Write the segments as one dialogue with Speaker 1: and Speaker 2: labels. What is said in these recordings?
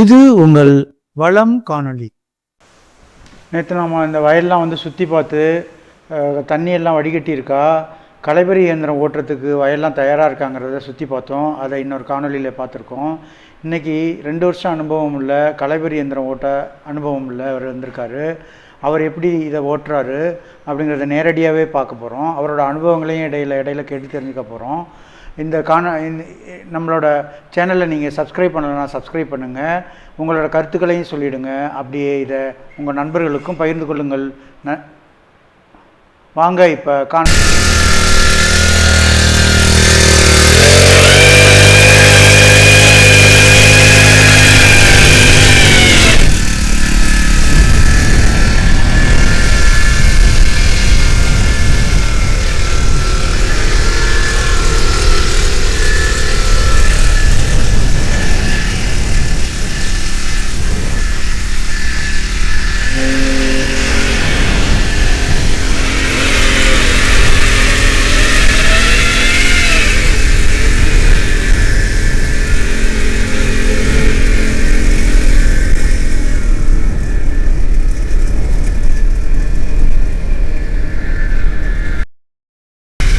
Speaker 1: இது உங்கள் வளம் காணொளி.
Speaker 2: நேற்று நம்ம இந்த வயல்லாம் வந்து சுற்றி பார்த்து தண்ணியெல்லாம் வடிகட்டி இருக்கா இயந்திரம் ஓட்டுறதுக்கு வயல்லாம் தயாராக இருக்காங்கிறத சுற்றி பார்த்தோம். அதை இன்னொரு காணொளியில் பார்த்துருக்கோம். இன்றைக்கி ரெண்டு வருஷம் அனுபவம் உள்ள கலைபெரி இயந்திரம் ஓட்ட அனுபவம் உள்ள அவர் வந்திருக்காரு. அவர் எப்படி இதை ஓட்டுறாரு அப்படிங்கிறத நேரடியாகவே பார்க்க போகிறோம் அவரோட அனுபவங்களையும் இடையில இடையில கேட்டு தெரிஞ்சுக்க போகிறோம் இந்த காண இந்த நம்மளோட சேனலை நீங்கள் சப்ஸ்கிரைப் பண்ணலைன்னா சப்ஸ்கிரைப் பண்ணுங்கள் உங்களோட கருத்துக்களையும் சொல்லிவிடுங்க அப்படியே இதை உங்கள் நண்பர்களுக்கும் பகிர்ந்து கொள்ளுங்கள். ந வாங்க இப்போ காண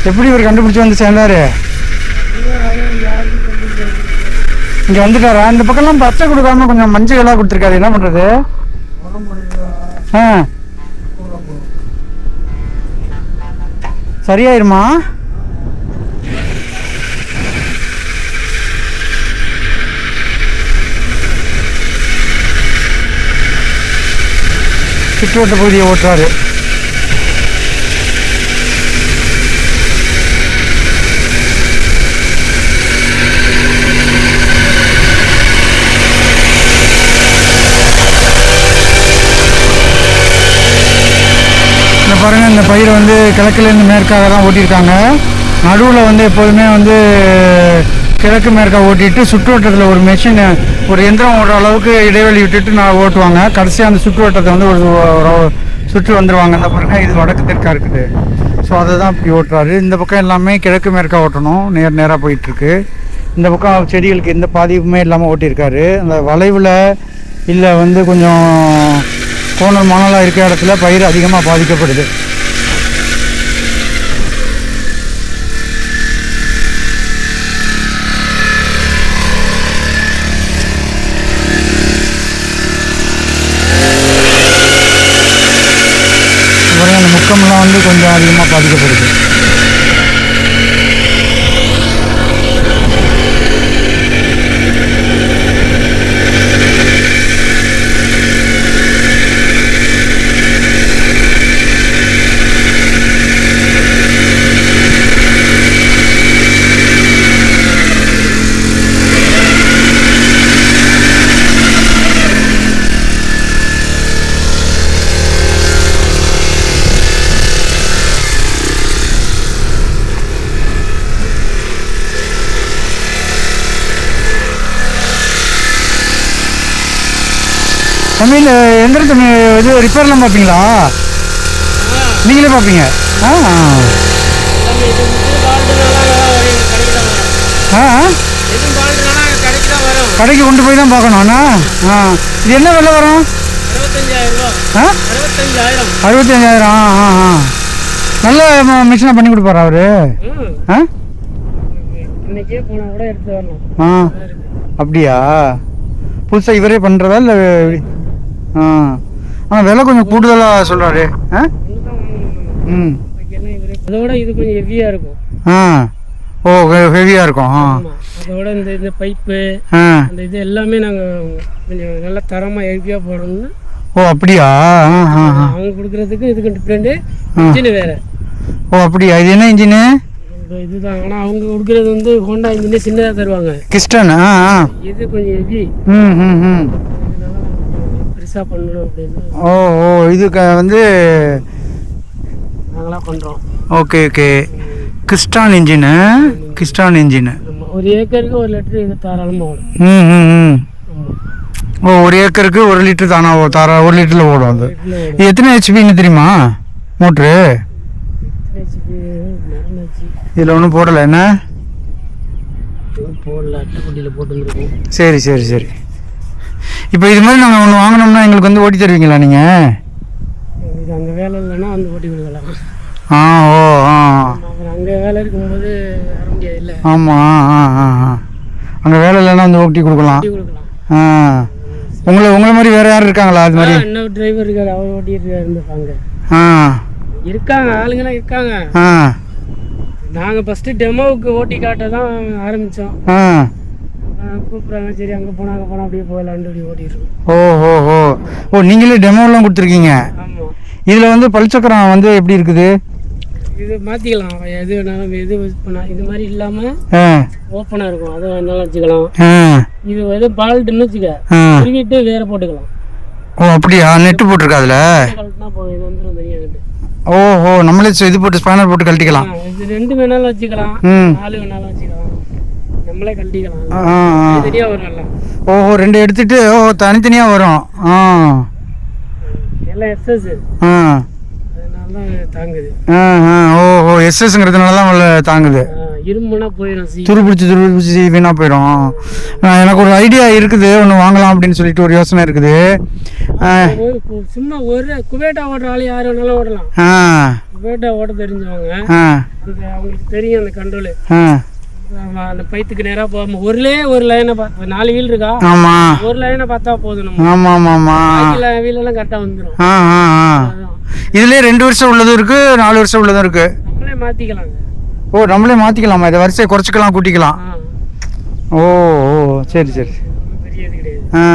Speaker 2: எப்படி இவர் கண்டுபிடிச்சி வந்து சேர்ந்தாரு? இங்கே வந்துட்டாரா? இந்த பக்கம்லாம் பச்சை கொடுக்காம கொஞ்சம் மஞ்சள் எல்லாம் கொடுத்துருக்காரு. என்ன பண்ணுறது ஆ. சரியாயிருமா? சுற்றுவட்ட பகுதியை ஓட்டுறாரு. இந்த பயிரை வந்து கிழக்குலேருந்து மேற்காக தான் ஓட்டியிருக்காங்க. நடுவில் வந்து எப்போதுமே வந்து கிழக்கு மேற்காக ஓட்டிட்டு சுற்றுவட்டத்தில் ஒரு மெஷின் ஒரு எந்திரம் ஓடுற அளவுக்கு இடைவெளி விட்டுட்டு நான் ஓட்டுவாங்க. கடைசியாக அந்த சுற்றுவட்டத்தை வந்து ஒரு சுற்று வந்துடுவாங்க அந்த பாருங்க இது வடக்கு தெற்காக இருக்குது. ஸோ அதை தான் இப்படி ஓட்டுறாரு. இந்த பக்கம் எல்லாமே கிழக்கு மேற்கா ஓட்டணும். நேர் நேராக போயிட்டுருக்கு. இந்த பக்கம் செடிகளுக்கு எந்த பாதிப்புமே இல்லாமல் ஓட்டியிருக்காரு. அந்த வளைவில் இல்லை வந்து கொஞ்சம் கோணல் மணலாக இருக்கிற இடத்துல பயிர் அதிகமாக பாதிக்கப்படுது பாருங்க அந்த முக்கம்லாம் வந்து கொஞ்சம் அதிகமாக பாதிக்கப்படுது. தம்பி இந்த எந்திரத்தை இது ரிப்பேர்லாம் பார்ப்பீங்களா? நீங்களே பார்ப்பீங்க. ஆ ஆ.
Speaker 3: கடைக்கு
Speaker 2: கொண்டு போய் தான் பார்க்கணும் அண்ணா. ஆ. இது என்ன விலை வரும்?
Speaker 3: அறுபத்தஞ்சாயிரம்.
Speaker 2: ஆ ஆ ஆ. நல்ல மிஷினாக பண்ணி கொடுப்பாரா அவரு? ஆ? ஆ. அப்படியா? புதுசாக இவரே பண்ணுறதா இல்லை ஆ. ஆனால் விலை கொஞ்சம் கூடுதலாக சொல்கிறாரு ஆ? ம்.
Speaker 3: அதோட இது கொஞ்சம் ஹெவியாக இருக்கும்.
Speaker 2: ஆ. ஓ ஹெவியாக இருக்கும். ஆ.
Speaker 3: அதோட இந்த இந்த பைப்பு அந்த இது எல்லாமே நாங்கள் கொஞ்சம் நல்ல தரமாக ஹெவியாக போடணும்னு
Speaker 2: ஓ அப்படியா?
Speaker 3: அவங்க கொடுக்குறதுக்கு இதுக்கு டிஃப்ரெண்ட்டு இன்ஜின் வேறு.
Speaker 2: ஓ அப்படியா? இது என்ன இன்ஜினு
Speaker 3: இதுதான். ஆனால் அவங்க கொடுக்குறது வந்து ஹோண்டா இன்ஜினே சின்னதாக தருவாங்க.
Speaker 2: கிஸ்டன்
Speaker 3: இது கொஞ்சம் ஹெவி
Speaker 2: ம் ம் ம்.
Speaker 3: பெருசாக பண்ணணும் அப்படின்னு.
Speaker 2: ஓ ஓ இது க- வந்து
Speaker 3: நாங்களாம் பண்ணுறோம்
Speaker 2: ஓகே ஓகே. கிறிஸ்டான் இன்ஜினு கிறிஸ்டான் இன்ஜினு.
Speaker 3: ஒரு ஏக்கருக்கு ஒரு லிட்டர் இது தாராளமாக ஓடும்.
Speaker 2: ம் ம் ம். ஓ ஒரு ஏக்கருக்கு ஒரு லிட்டர் தானா ஓ தாரா ஒரு லிட்டரில் ஓடும் அது. இது எத்தனை ஹெச்பின்னு தெரியுமா? மோட்ரு? இதில் ஒன்றும் போடலை என்ன?
Speaker 3: போடல அட்டைப்பட்டியில் போட்டுருந்துருக்கோம்.
Speaker 2: சரி சரி சரி. இப்போ இது மாதிரி நாங்கள் ஒன்று வாங்கினோம்னா எங்களுக்கு வந்து ஓட்டி தருவீங்களா நீங்கள்
Speaker 3: இது அங்கே வேலை இல்லைன்னா வந்து ஓட்டி கொடுக்கலாம்.
Speaker 2: ஆ ஓ ஆ.
Speaker 3: அங்கே வேலை இருக்கும்போது வர முடியாது இல்லை
Speaker 2: ஆமாம் ஆ ஆ ஆ. அங்கே வேலை இல்லைன்னா வந்து ஓட்டி கொடுக்கலாம். ஆ. உங்களை உங்களை மாதிரி வேறு யாரும் இருக்காங்களா அது மாதிரி?
Speaker 3: இன்னொரு டிரைவர் இருக்காரு அவர் ஓட்டிட்டு இருந்திருப்பாங்க.
Speaker 2: ஆ.
Speaker 3: இருக்காங்க ஆளுங்கெல்லாம் இருக்காங்க.
Speaker 2: ஆ.
Speaker 3: நாங்கள் ஃபஸ்ட்டு டெமோவுக்கு ஓட்டி காட்ட தான் ஆரம்பித்தோம்
Speaker 2: ஆ.
Speaker 3: கூப்பிட்றாங்க. சரி அங்கே போனால் அங்கே போனால் அப்படியே போகலான்னு அப்படி இருக்கோம்
Speaker 2: ஓ ஓ ஓ. ஓ நீங்களே டெமோலாம் கொடுத்துருக்கீங்க?
Speaker 3: ஆமாம்
Speaker 2: இதில் வந்து பல்சக்கரம் வந்து எப்படி இருக்குது?
Speaker 3: இது மாற்றிக்கலாம் எது வேணாலும் எது பண்ணா இது மாதிரி இல்லாமல் ஓப்பனாக இருக்கும். அதை வேணாலும் வச்சுக்கலாம். இது எது பால்ட்டுன்னு வச்சுக்க. திருவிட்டு வேற போட்டுக்கலாம்.
Speaker 2: ஓ அப்படியா? நெட்டு போட்டிருக்கா அதில்?
Speaker 3: கழட்டினா போதும். இது வந்துடும் தனியாக கட்டு
Speaker 2: ஓ ஓ நம்மளே இது போட்டு ஸ்பேனர் போட்டு கழட்டிக்கலாம்.
Speaker 3: இது ரெண்டு வேணாலும் வச்சுக்கலாம். நாலு வேணாலும் வச்சுக்கலாம். நம்மளே வரும்ல
Speaker 2: ஓஹோ ரெண்டு எடுத்துட்டு ஓ தனித்தனியாக வரும். ஆ.
Speaker 3: எல்லாம் எஸ்எஸ்
Speaker 2: ஆ.
Speaker 3: தாங்குது.
Speaker 2: ஆ ஆ. ஓ ஓ எஸ்எஸ்ங்கிறதுனால தான் உள்ள தாங்குது.
Speaker 3: இரும்புனா போயிடும்
Speaker 2: துரு பிடிச்சி துரு பிடிச்சி வீணாக போயிடும் எனக்கு ஒரு ஐடியா இருக்குது. ஒன்று வாங்கலாம் அப்படின்னு சொல்லிட்டு ஒரு யோசனை இருக்குது.
Speaker 3: சும்மா ஒரு குவேட்டா ஓடுற ஆள் யார் வேணாலும் ஓடலாம். குவேட்டா ஓட தெரிஞ்சவங்க. அவங்களுக்கு தெரியும் அந்த கண்ட்ரோலு அந்த பைத்துக்கு நேராக போகாம ஒருலே ஒரு லைனை பார்த்து நாலு வீல் இருக்கா?
Speaker 2: ஆமாம்
Speaker 3: ஒரு லைனை பார்த்தா போதும் நம்ம.
Speaker 2: ஆமாம் ஆமாம் ஆமாம்
Speaker 3: வீல் வீலெல்லாம் கரெக்டாக வந்துடும்
Speaker 2: ஆ ஆ ஆ. இதுலேயே ரெண்டு வருஷம் உள்ளதும் இருக்குது நாலு வருஷம் உள்ளதும் இருக்குது
Speaker 3: நம்மளே மாற்றிக்கலாங்க
Speaker 2: ஓ நம்மளே மாற்றிக்கலாமா இதை வரிசையை குறைச்சிக்கலாம் கூட்டிக்கலாம். ஓ ஓ சரி சரி. ஆ.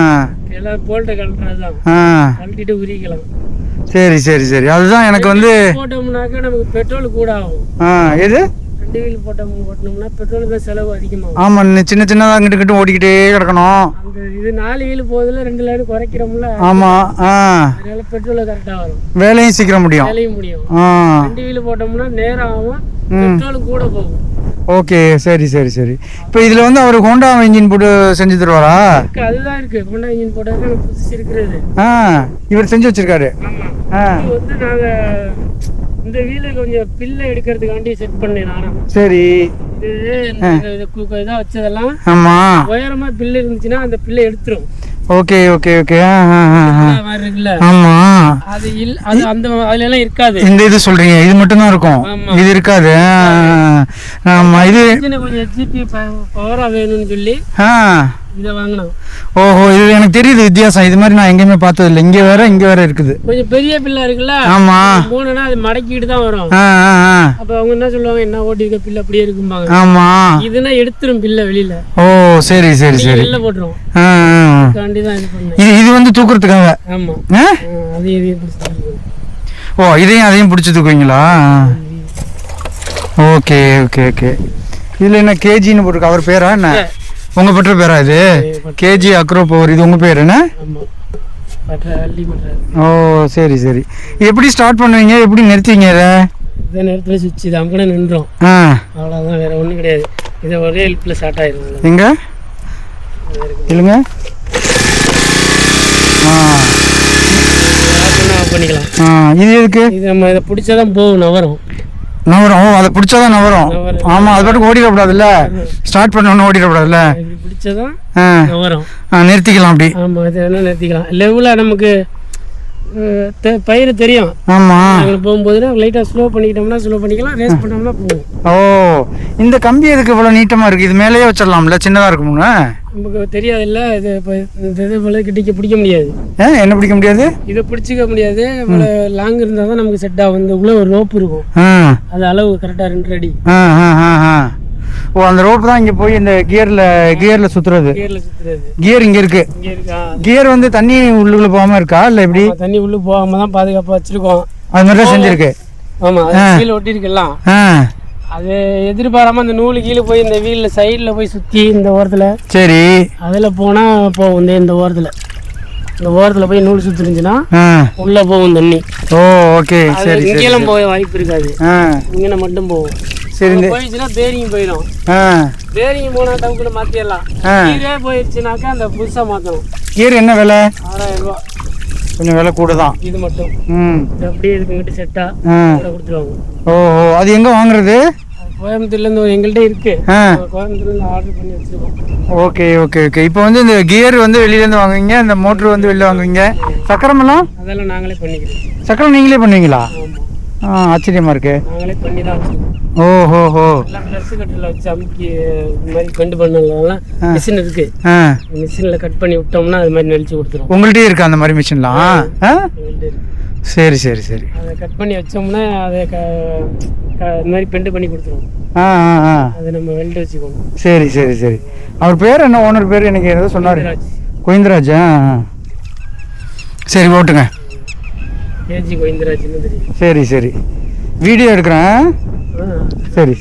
Speaker 3: எல்லாம் போல்ட்டை கழட்டுறது தான்.
Speaker 2: ஆ.
Speaker 3: கழட்டிட்டு உரிக்கலாம்
Speaker 2: சரி சரி சரி. அதுதான் எனக்கு வந்து
Speaker 3: போட்டோம்னாக்கா நமக்கு பெட்ரோல் கூட ஆகும்.
Speaker 2: ஆ எது?
Speaker 3: ரெண்டு வீல் போட்டோம் ஓட்டினோம்னா பெட்ரோல் தான் செலவு அதிகமாகும்.
Speaker 2: ஆமாம் சின்ன சின்னதாக அங்கிட்டு இங்கிட்டு ஓடிக்கிட்டே கிடக்கணும்.
Speaker 3: அந்த இது நாலு வீல் போகுதுல ரெண்டு லைன் குறைக்கிறோம்ல.
Speaker 2: ஆமாம் ஆ.
Speaker 3: அதனால பெட்ரோல் கரெக்டாக வரும்.
Speaker 2: வேலையும் சீக்கிரம் முடியும்.
Speaker 3: வேலையும் முடியும்.
Speaker 2: ஆ.
Speaker 3: ரெண்டு வீல் போட்டோம்னா நேரம் ஆகும்.
Speaker 2: ம்.
Speaker 3: பெட்ரோலும் கூட போகும்.
Speaker 2: ஓகே சரி சரி சரி. இப்போ இதில் வந்து அவர் ஹோண்டா இன்ஜின் போட்டு செஞ்சு தருவாரா?
Speaker 3: அதுதான் இருக்கு. ஹோண்டா இன்ஜின் போட்டதுக்கு புதுசு இருக்கிறது
Speaker 2: ஆ இவர் செஞ்சு வச்சிருக்காரு. ஆ.
Speaker 3: வந்து நாங்க இந்த வீலு கொஞ்சம் பில்லை எடுக்கிறதுக்காண்டி செட் பண்ணேன் நானும்.
Speaker 2: சரி.
Speaker 3: இது இந்த இது கு- இதா வச்சதெல்லாம்
Speaker 2: ஆமாம்
Speaker 3: உயரமா பில்லு இருந்துச்சுன்னா அந்த பில்லை எடுத்துரும்.
Speaker 2: Okay okay okay. ஆ ஆ ஆ ஆ.
Speaker 3: இந்த மாதிரி இருக்குல்ல?
Speaker 2: ஆமாம்
Speaker 3: அது இல் அது அந்த அதுல எல்லாம் இருக்காது.
Speaker 2: இந்த இது சொல்றீங்க இது மட்டும்தான் இருக்கும்.
Speaker 3: ஆமா.
Speaker 2: இது இருக்காது. ஆமா இது
Speaker 3: கொஞ்சம் ஹெச்பி பவரா வேணும்னு சொல்லி இதை வாங்கினோம்.
Speaker 2: ஓஹோ இது எனக்கு தெரியுது வித்தியாசம். இது மாதிரி நான் எங்கேயுமே பார்த்தது இல்லை இங்கே வேற இங்கே வேற இருக்குது.
Speaker 3: கொஞ்சம் பெரிய பிள்ளை இருக்குல்ல?
Speaker 2: ஆமா.
Speaker 3: மூணுனா அது மடக்கிட்டு தான் வரும். அப்ப அவங்க என்ன சொல்லுவாங்க? என்ன ஓட்டி இருக்க பிள்ளை அப்படியே இருக்கும்பாங்க.
Speaker 2: ஆமா.
Speaker 3: இதுனா எடுத்துரும் பிள்ளை வெளியில.
Speaker 2: ஓ சரி சரி சரி.
Speaker 3: வெளில போட்டுரும். இது
Speaker 2: இது வந்து தூக்குறதுக்காக?
Speaker 3: ஆமா. அது இதையும்
Speaker 2: ஓ இதையும் அதையும் பிடிச்சி தூக்குவீங்களா? Okay okay okay. இதில் என்ன கேஜின்னு போட்டிருக்கு. அவர் பேரா என்ன? உங்கள் பெற்ற பேரா இது? கேஜி அக்ரோ பவர் இது உங்கள் பேர் என்ன? ஓ சரி சரி. எப்படி ஸ்டார்ட் பண்ணுவீங்க? எப்படி நிறுத்துவீங்க இதை?
Speaker 3: இந்த நேரத்தில் சுவிட்ச் இது அங்கே நின்றோம்.
Speaker 2: ஆ.
Speaker 3: அவ்வளோதான் வேற ஒன்றும் கிடையாது. இதை ஒரே ஹெல்ப்பில் ஸ்டார்ட் அவ்வளவுதான்.
Speaker 2: எங்க?
Speaker 3: இது.
Speaker 2: இல்லைங்க. ஆ.
Speaker 3: பண்ணிக்கலாம்.
Speaker 2: ஆ இது எதுக்கு?
Speaker 3: இது நம்ம இதை பிடிச்சாதான் போகும் நவரும்
Speaker 2: நவரும். அதை பிடிச்சாதான் நவரும். ஆமாம் அது பாட்டுக்கு ஓடிடக்கூடாதுல்ல? ஸ்டார்ட் பண்ண ஓடிடக்கூடாதுல்ல?
Speaker 3: பிடிச்சாதான் நவரும்.
Speaker 2: ஆ நிறுத்திக்கலாம் அப்படி.
Speaker 3: ஆமாம் இது வேணால் நிறுத்திக்கலாம். லெவலாக நமக்கு பயிர் தெரியும்.
Speaker 2: ஆமாம்
Speaker 3: போகும்போது லைட்டாக ஸ்லோ பண்ணிக்கிட்டோம்னா ஸ்லோ பண்ணிக்கலாம். ரேஸ் பண்ணோம்னா போகும்.
Speaker 2: ஓ இந்த கம்பி எதுக்கு இவ்வளோ நீட்டமாக இருக்குது இது மேலேயே வச்சிடலாம்ல? சின்னதாக இருக்குமுங்க
Speaker 3: நமக்கு தெரியாதுல்ல இது இப்போ இந்த இது போல கிட்டிக்க பிடிக்க முடியாது.
Speaker 2: ஏ என்ன பிடிக்க முடியாது?
Speaker 3: இதை பிடிச்சிக்க முடியாது. இவ்வளோ லாங் இருந்தால் தான் நமக்கு செட் ஆகும். இந்த உள்ள ஒரு ரோப் இருக்கும்.
Speaker 2: ஆ.
Speaker 3: அது அளவு கரெக்டாக ரெண்டு அடி.
Speaker 2: ஆ ஆ ஆ ஆ. ஓ அந்த ரோப் தான் இங்கே போய் இந்த கியரில் கியரில் சுற்றுறது கியர் இங்கே இருக்கு. கியர் வந்து தண்ணி உள்ளுக்குள்ள போகாமல் இருக்கா? இல்லை எப்படி?
Speaker 3: ஆமா, தண்ணி உள்ளே போகாம தான் பாதுகாப்பாக வச்சுருக்கோம்.
Speaker 2: அது மாதிரி தான் செஞ்சுருக்கு.
Speaker 3: அது கீழே ஒட்டியிருக்கலாம்
Speaker 2: ஆ.
Speaker 3: அது எதிர்பாராம அந்த நூலு கீழே போய் இந்த வீலில் சைடில் போய் சுற்றி இந்த ஓரத்தில்.
Speaker 2: சரி.
Speaker 3: அதில் போனால் போகும். இந்த இந்த ஓரத்தில். இந்த ஓரத்தில் போய் நூல் சுற்றுருந்துச்சுன்னா உள்ளே போகும் தண்ணி.
Speaker 2: Oh okay. சரி
Speaker 3: இங்கெல்லாம் போக வாய்ப்பு இருக்காது. இங்கே மட்டும் போகும்.
Speaker 2: சரி
Speaker 3: போயிடுச்சுன்னா பேரிங் போயிடும். பேரிங் போனால் டவுக்குள்ள மாற்றிடலாம்
Speaker 2: ஆ.
Speaker 3: கீழே போயிடுச்சுனாக்கா அந்த புதுசாக மாற்றணும்
Speaker 2: கியர் என்ன விலை?
Speaker 3: ஆறாயிரம் ரூபா.
Speaker 2: கொஞ்சம் விலை கூட தான்
Speaker 3: இது மட்டும்.
Speaker 2: ம்.
Speaker 3: அப்படியே செட்டாக
Speaker 2: ஆ
Speaker 3: கொடுத்துருவாங்க.
Speaker 2: ஓ ஓ அது எங்கே வாங்குறது?
Speaker 3: கோயம்புத்தூர்லேருந்து எங்கள்கிட்ட இருக்கு. கோயம்புத்தூர்லேருந்து ஆர்டர் பண்ணி வச்சுருக்கோம்.
Speaker 2: Okay okay okay. இப்போ வந்து இந்த கியர் வந்து வெளியிலேருந்து வாங்குவீங்க இந்த மோட்ரு வந்து வெளில வாங்குவீங்க. சக்கரமெல்லாம்?
Speaker 3: அதெல்லாம் நாங்களே பண்ணிக்கிறோம்.
Speaker 2: சக்கரம் நீங்களே பண்ணுவீங்களா? ஆ ஆச்சரியமாக இருக்கு.
Speaker 3: நாங்களே பண்ணி தான்
Speaker 2: ஓஹோ ஹோ
Speaker 3: எல்லாம் ப்ளஸ் கட்டில் வச்சு அமுக்கி இது மாதிரி பெண்டு பண்ணலாம் மிஷின் இருக்கு. மிஷினில் கட் பண்ணி விட்டோம்னா அது மாதிரி நெளிச்சு கொடுத்துரும்.
Speaker 2: உங்கள்கிட்டயே இருக்கா அந்த மாதிரி மிஷின்லாம் சரி சரி சரி.
Speaker 3: அதை கட் பண்ணி வச்சோம்னா அதை இது மாதிரி பெண்டு பண்ணி கொடுத்துரும்.
Speaker 2: ஆ ஆ ஆ.
Speaker 3: அதை நம்ம வெல்ட் வச்சுக்கோங்க
Speaker 2: சரி சரி சரி. அவர் பேர் என்ன? ஓனர் பேர் எனக்கு ஏதோ சொன்னார். கோவிந்தராஜ் ஆ. சரி ஓட்டுங்க.
Speaker 3: கேஜி கோவிந்தராஜ்னு தெரியும்
Speaker 2: சரி சரி. வீடியோ எடுக்கிறேன். சரி.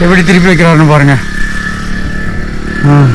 Speaker 2: எப்படி திருப்பி வைக்கிறாருன்னு பாருங்க. ஆ.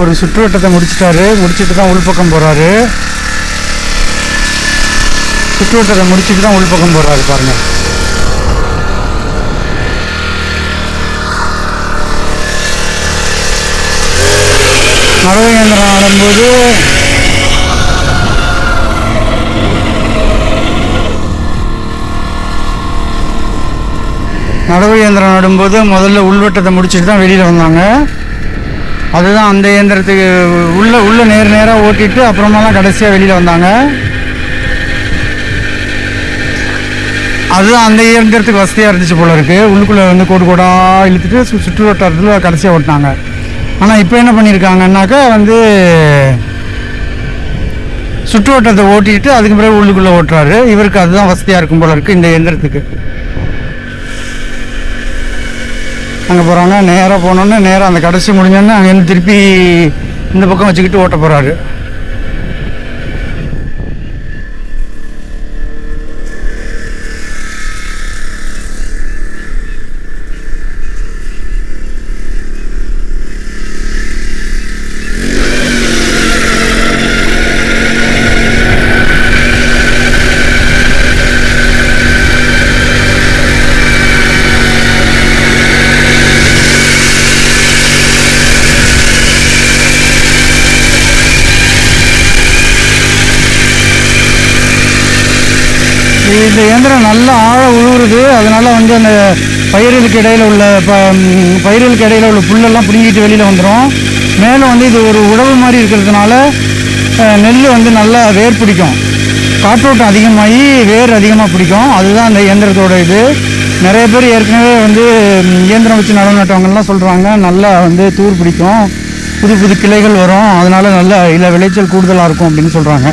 Speaker 2: ஒரு சுற்றுவட்டத்தை முடிச்சிட்டாரு. முடிச்சிட்டு தான் உள்பக்கம் போகிறாரு சுற்றுவட்டத்தை முடிச்சிட்டு தான் உள்பக்கம் போகிறாரு பாருங்க. மரவேந்திரம் ஆடும்போது நடவு இயந்திரம் நடும்போது முதல்ல உள்வட்டத்தை முடிச்சுட்டு தான் வெளியில் வந்தாங்க. அதுதான் அந்த இயந்திரத்துக்கு உள்ள உள்ள நேர் நேராக ஓட்டிட்டு அப்புறமாலாம் கடைசியாக வெளியில் வந்தாங்க. அதுதான் அந்த இயந்திரத்துக்கு வசதியாக இருந்துச்சு போல இருக்கு. உள்ளுக்குள்ளே வந்து கோடு கோடாக இழுத்துட்டு சு சுற்று வட்டாரத்தில் கடைசியாக ஓட்டினாங்க. ஆனால் இப்போ என்ன பண்ணியிருக்காங்கன்னாக்கா வந்து சுற்று வட்டத்தை ஓட்டிட்டு அதுக்கு பிறகு உள்ளுக்குள்ளே ஓட்டுறாரு. இவருக்கு அதுதான் வசதியாக இருக்கும் போல இருக்கு இந்த இயந்திரத்துக்கு. அங்கே போகிறாங்க நேராக போனோன்னே நேராக அந்த கடைசி முடிஞ்சோன்னே அங்கேருந்து திருப்பி இந்த பக்கம் வச்சுக்கிட்டு ஓட்ட போகிறாரு இந்த இயந்திரம் நல்லா ஆழ உழுவுறது அதனால வந்து அந்த பயிர்களுக்கு இடையில உள்ள ப பயிர்களுக்கு இடையில உள்ள புல்லெல்லாம் பிடுங்கிட்டு வெளியில் வந்துடும் மேலும் வந்து இது ஒரு உழவு மாதிரி இருக்கிறதுனால நெல் வந்து நல்லா வேர் பிடிக்கும். காற்றோட்டம் அதிகமாகி வேர் அதிகமாக பிடிக்கும். அதுதான் அந்த இயந்திரத்தோட இது. நிறைய பேர் ஏற்கனவே வந்து இயந்திரம் வச்சு நடவு நட்டவங்கலாம் சொல்கிறாங்க நல்லா வந்து தூர் பிடிக்கும். புது புது கிளைகள் வரும். அதனால நல்ல இல்லை விளைச்சல் கூடுதலாக இருக்கும் அப்படின்னு சொல்கிறாங்க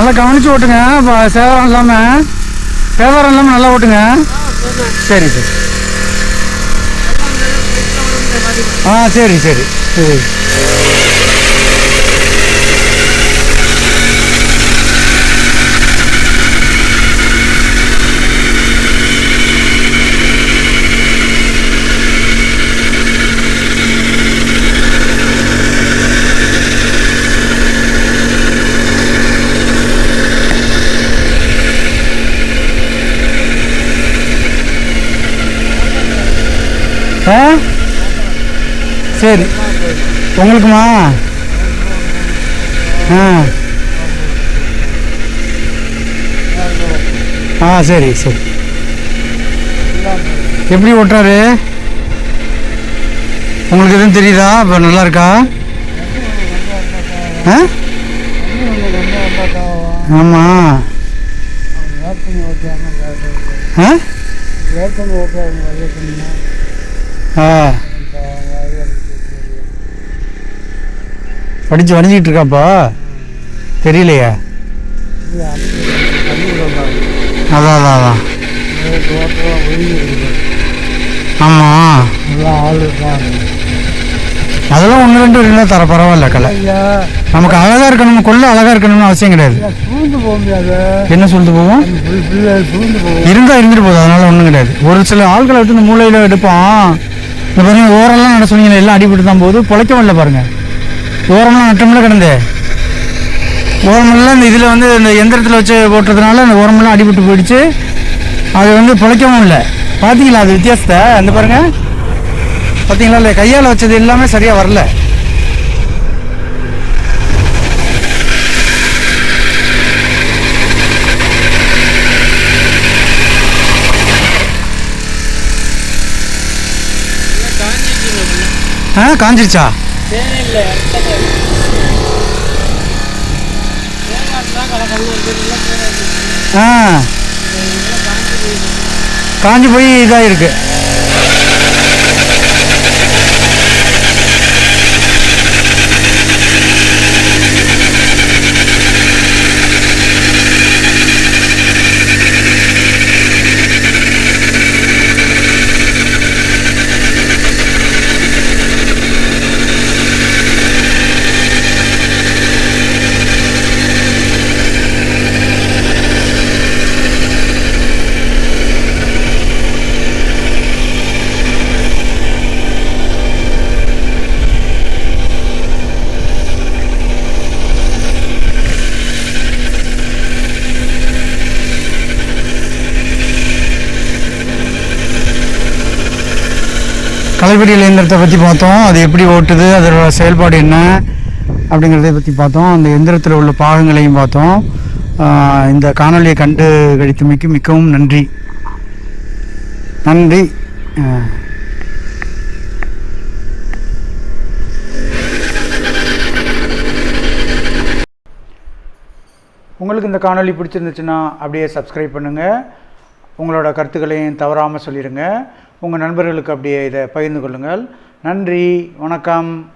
Speaker 2: நல்லா கவனிச்சு ஓட்டுங்க. இப்போ சேதாரம் இல்லாமல் சேவரம் இல்லாமல் நல்லா ஓட்டுங்க. சரி சரி. ஆ சரி சரி. சரி. சரி. உங்களுக்குமா? ஆ. ஆ சரி சரி. எப்படி ஓட்டுறாரு? உங்களுக்கு எதுவும் தெரியுதா? இப்போ நல்லா இருக்கா ஆ? ஆமாம் ஆ ஆ? படித்து வரைஞ்சிக்கிட்டு இருக்காப்பா தெரியலையா. அதான் அதான் அதான். ஆமாம் அதெல்லாம் ஒன்று ரெண்டு இல்லை தர பரவாயில்ல கலை. நமக்கு அழகாக இருக்கணும் கொள்ள அழகாக இருக்கணும்னு அவசியம் கிடையாது. என்ன சொல்லிட்டு போவோம்?
Speaker 4: போகும்
Speaker 2: இருந்தால் இருந்துட்டு போகுது அதனால ஒன்றும் கிடையாது. ஒரு சில ஆட்களை விட்டு இந்த மூளையில் எடுப்பான் இந்த பாருங்க ஓரெல்லாம் நட சொன்னீங்களே எல்லாம் அடிபட்டு தான் போகுது. பிழைக்கவும் முடியல பாருங்க. ஓரம்லாம் நட்டமில்ல கிடந்து. ஓரமெல்லாம் இந்த இதில் வந்து இந்த எந்திரத்தில் வச்சு போட்டதுனால அந்த ஓரமெல்லாம் அடிபட்டு போயிடுச்சு. அது வந்து பிழைக்கவும் இல்லை. பார்த்தீங்களா அது வித்தியாசத்தை? அந்த பாருங்க. பார்த்தீங்களா இல்லை கையால் வச்சது எல்லாமே சரியாக வரல. ஆ காஞ்சிருச்சா? ஆ. காஞ்சி போய் இதாகிருக்கு இருக்கு இயந்திரத்தை பற்றி பார்த்தோம். அது எப்படி ஓட்டுது அதோட செயல்பாடு என்ன அப்படிங்கிறத பற்றி பார்த்தோம். அந்த எந்திரத்தில் உள்ள பாகங்களையும் பார்த்தோம். இந்த காணொளியை கண்டு கழித்துமைக்கு மிகவும் நன்றி. நன்றி. உங்களுக்கு இந்த காணொளி பிடிச்சிருந்துச்சுன்னா அப்படியே சப்ஸ்கிரைப் பண்ணுங்கள் உங்களோட கருத்துக்களையும் தவறாமல் சொல்லிடுங்க. உங்கள் நண்பர்களுக்கு அப்படியே இதை பகிர்ந்து கொள்ளுங்கள். நன்றி வணக்கம்.